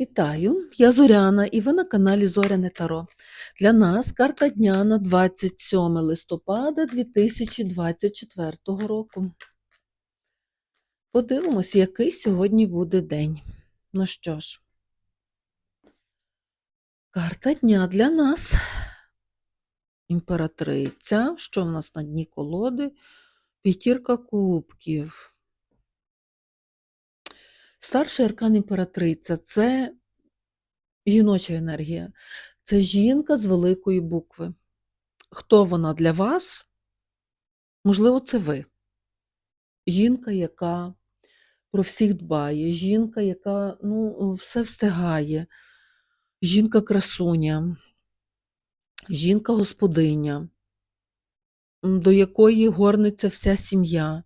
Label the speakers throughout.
Speaker 1: Вітаю, я Зоряна, і ви на каналі Зоряне Таро. Для нас карта дня на 27 листопада 2024 року. Подивимось, який сьогодні буде день. Ну що ж, карта дня для нас. Імператриця. Що в нас на дні колоди? П'ятірка кубків. Старший аркан імператриця це жіноча енергія, це жінка з великої букви. Хто вона для вас? Можливо, це ви. Жінка, яка про всіх дбає, жінка, яка ну, все встигає, жінка-красуня, жінка-господиня, до якої горниться вся сім'я.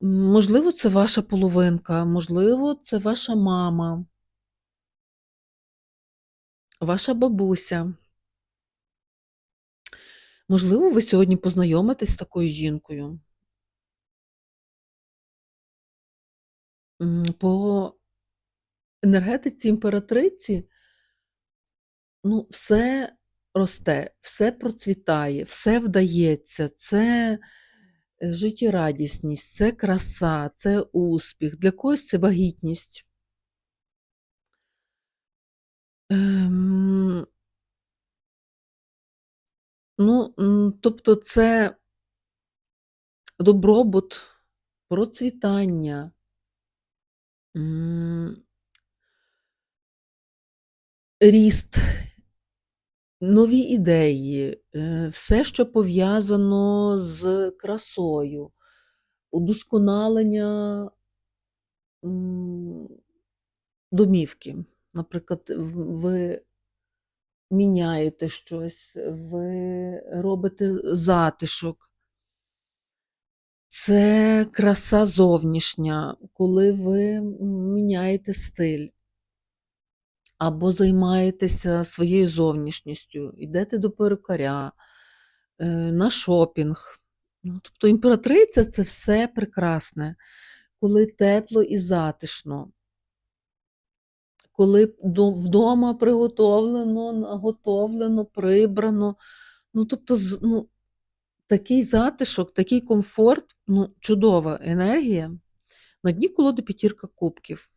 Speaker 1: Можливо, це ваша половинка, можливо, це ваша мама, ваша бабуся. Можливо, ви сьогодні познайомитесь з такою жінкою. По енергетиці імператриці ну, все росте, все процвітає, все вдається. Це життєрадісність, це краса, це успіх. Для когось це вагітність. Ем, ну, тобто це добробут, процвітання. Ріст, нові ідеї, е, все, що пов'язано з красою, удосконалення домівки. Наприклад, ви міняєте щось, ви робите затишок. Це краса зовнішня, коли ви міняєте стиль або займаєтеся своєю зовнішністю, йдете до перукаря, е, на шопінг. Ну, тобто імператриця це все прекрасне, коли тепло і затишно, коли вдома приготовлено, наготовлено, прибрано. Ну, тобто, ну, такий затишок, такий комфорт, ну, чудова енергія. На дні колоди п'ятірка кубків.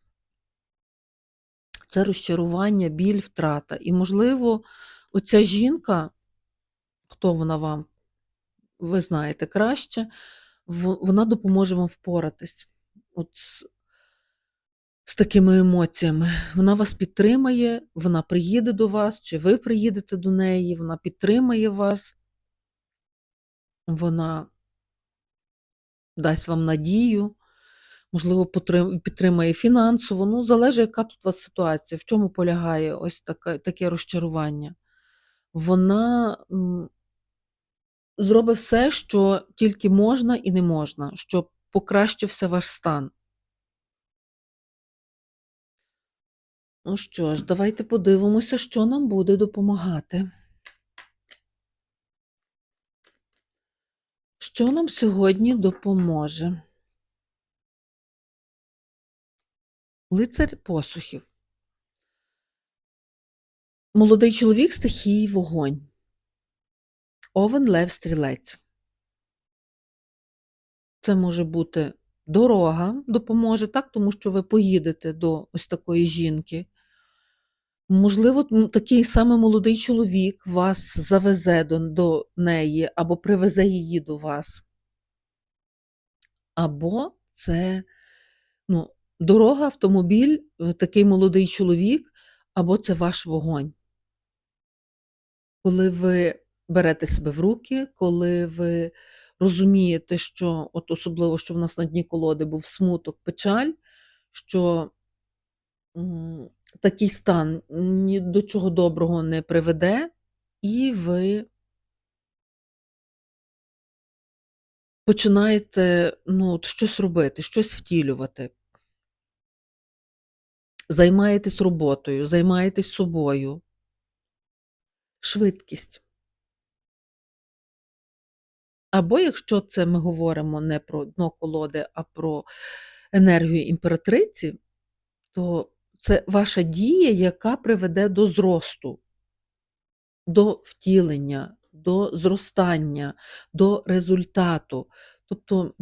Speaker 1: Це розчарування, біль, втрата. І, можливо, оця жінка, хто вона вам, ви знаєте краще, вона допоможе вам впоратись от з, з такими емоціями. Вона вас підтримає, вона приїде до вас, чи ви приїдете до неї, вона підтримає вас, вона дасть вам надію, можливо, підтримає фінансово. Ну, залежить, яка тут у вас ситуація, в чому полягає ось таке, таке розчарування. Вона зробить все, що тільки можна і не можна, щоб покращився ваш стан. Ну що ж, давайте подивимося, що нам буде допомагати. Що нам сьогодні допоможе? Лицар посухів. Молодий чоловік стихії вогонь. Овен Лев Стрілець. Це може бути дорога допоможе, так, тому що ви поїдете до ось такої жінки. Можливо, такий самий молодий чоловік вас завезе до, до неї або привезе її до вас. Або це ну, дорога, автомобіль, е, такий молодий чоловік, або це ваш вогонь. Коли ви берете себе в руки, коли ви розумієте, що, от особливо, що в нас на дні колоди був смуток, печаль, що такий стан ні до чого доброго не приведе, і ви починаєте ну, от щось робити, щось втілювати. Займаєтесь роботою, займаєтесь собою. Швидкість. Або якщо це ми говоримо не про дно колоди, а про енергію імператриці, то Це ваша дія, яка приведе до зросту, до втілення, до зростання, до результату. Тобто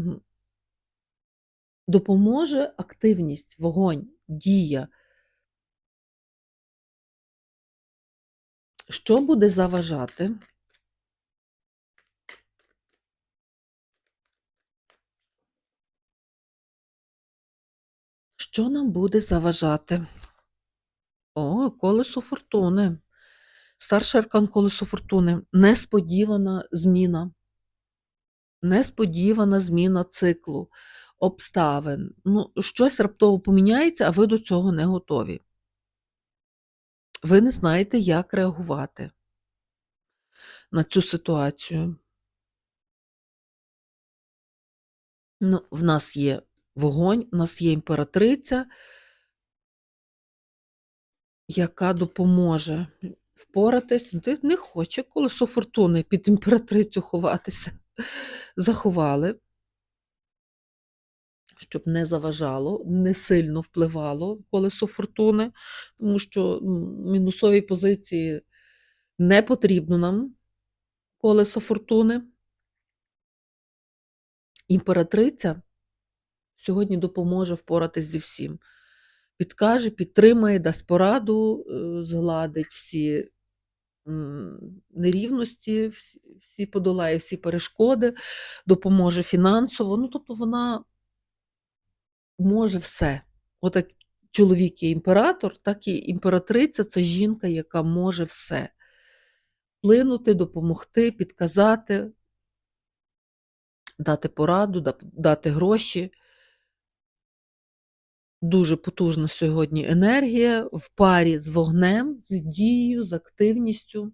Speaker 1: допоможе активність, вогонь, дія. Що буде заважати? Що нам буде заважати? О, колесо фортуни. Старший аркан колесо фортуни. Несподівана зміна. Несподівана зміна циклу, обставин. Ну, щось раптово поміняється, а ви до цього не готові. Ви не знаєте, як реагувати на цю ситуацію. Ну, в нас є вогонь, в нас є імператриця, яка допоможе впоратись. Ну, не хоче колесо фортуни під імператрицю ховатися. Заховали, щоб не заважало, не сильно впливало колесо фортуни, тому що мінусові позиції не потрібно нам колесо фортуни. Імператриця сьогодні допоможе впоратись зі всім. Підкаже, підтримає, дасть пораду, е, згладить всі нерівності, всі подолає всі перешкоди, допоможе фінансово. Ну, тобто вона може все. Отак чоловік є імператор, так і імператриця це жінка, яка може все. Вплинути, допомогти, підказати, дати пораду, дати гроші. Дуже потужна сьогодні енергія в парі з вогнем, з дією, з активністю.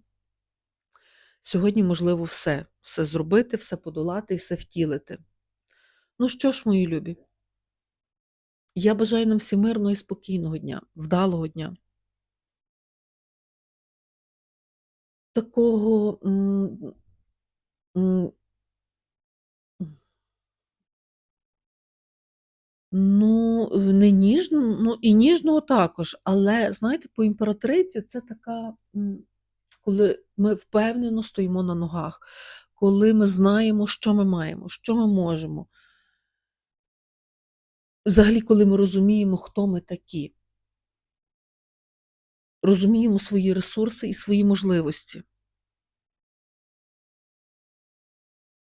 Speaker 1: Сьогодні можливо все, все зробити, все подолати і все втілити. Ну що ж, мої любі, я бажаю нам всім мирного і спокійного дня, вдалого дня. Такого ну, не ніжного, ну і ніжного також, але знаєте, по імператриці це така, коли ми впевнено стоїмо на ногах, коли ми знаємо, що ми маємо, що ми можемо. Взагалі, коли ми розуміємо, хто ми такі, розуміємо свої ресурси і свої можливості.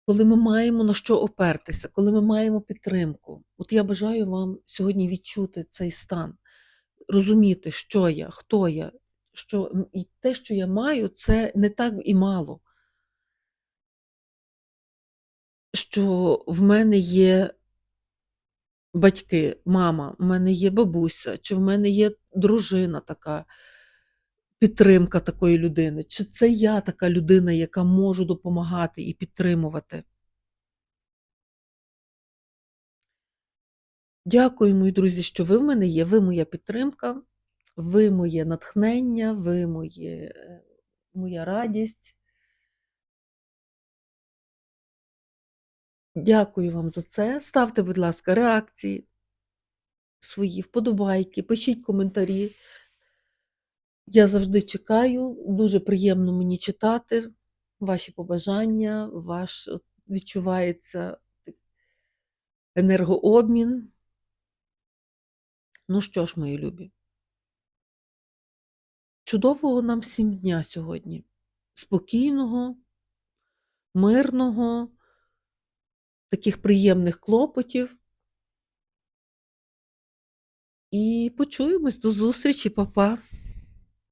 Speaker 1: Коли ми маємо на що опертися, коли ми маємо підтримку. От я бажаю вам сьогодні відчути цей стан, розуміти, що я, хто я, що і те, що я маю, це не так і мало. Що в мене є батьки, мама, в мене є бабуся, чи в мене є дружина така, підтримка такої людини, чи це я така людина, яка можу допомагати і підтримувати. Дякую, мої друзі, що ви в мене є. Ви моя підтримка, ви моє натхнення, ви моє, е, моя радість. Дякую вам за це. Ставте, будь ласка, реакції свої, вподобайки, пишіть коментарі. Я завжди чекаю. Дуже приємно мені читати ваші побажання, ваш відчувається енергообмін. Ну що ж, мої любі, чудового нам всім дня сьогодні. Спокійного, мирного, таких приємних клопотів. І почуємось до зустрічі, па-па.